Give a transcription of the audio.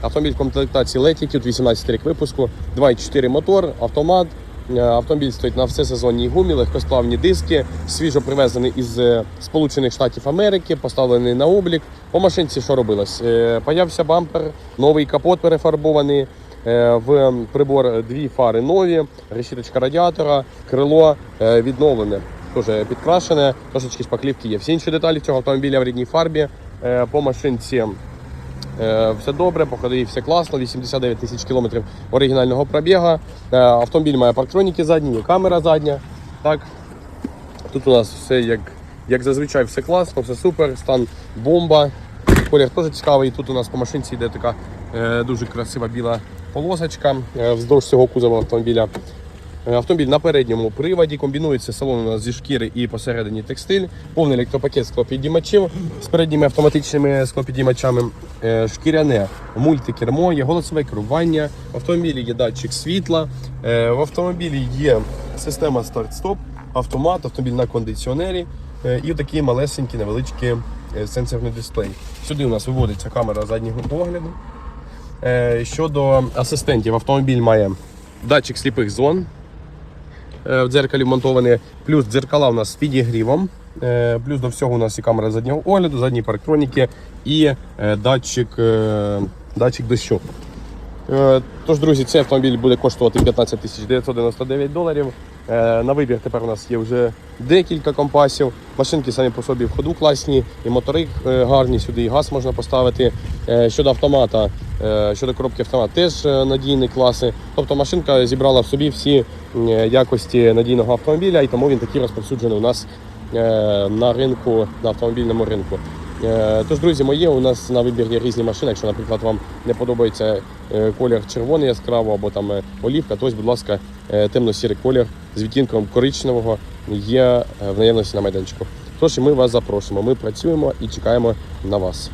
Автомобіль в комплектації Latitude, 18 рік випуску, 2.4 мотор, автомат. Е, Автомобіль стоїть на всесезонній гумі, легкосплавні диски, свіжо привезений із е, Сполучених Штатів Америки, поставлений на облік. По машинці що робилось? Е, Появився бампер, новий капот перефарбований. В прибор дві фари нові, решіточка радіатора, крило відновлене, теж підкрашене, трошечки шпаклівки є. Всі інші деталі цього автомобіля в рідній фарбі. По машинці Все добре, по ходові все класно, 89 тисяч кілометрів оригінального пробіга. Е, Автомобіль має парктроніки задні, є камера задня. Так. Тут у нас все як, як зазвичай все класно, все супер, стан бомба. Колір теж цікавий. Тут у нас по машинці йде така е, дуже красива біла полосочка е, вздовж цього кузова автомобіля. Е, Автомобіль на передньому приводі, комбінується салон у нас зі шкіри і посередині текстиль, повний електропакет склопідіймачів з передніми автоматичними склопідіймачами, е, шкіряне мультикермо, є голосове керування, в автомобілі є датчик світла, е, в автомобілі є система старт-стоп, автомат, автомобіль на кондиціонері і такий малесенький невеличкий е, сенсорний дисплей. Сюди у нас виводиться камера заднього погляду. Щодо асистентів, автомобіль має датчик сліпих зон в дзеркалі вмонтовані, плюс дзеркала у нас з підігрівом. е, Плюс до всього у нас і камера заднього огляду, задні парктроніки і е, датчик, е, датчик дощу. Е, Тож, друзі, цей автомобіль буде коштувати 15 тисяч 999 доларів. Е, На вибір тепер у нас є вже декілька компасів. Машинки самі по собі в ходу класні, і мотори е, гарні, сюди і газ можна поставити. Е, Щодо автомата, е, щодо коробки автомат теж е, надійні класи. Тобто машинка зібрала в собі всі якості надійного автомобіля, і тому він такий розповсюджений у нас е, на ринку, на автомобільному ринку. Е, Тож, друзі мої, у нас на вибір є різні машини. Якщо, наприклад, вам не подобається е, колір червоний яскраво або там е, олівка, то ось, будь ласка, е, темно-сірий колір з відтінком коричневого є е, в наявності на майданчику. Тож і ми вас запрошуємо. Ми працюємо і чекаємо на вас.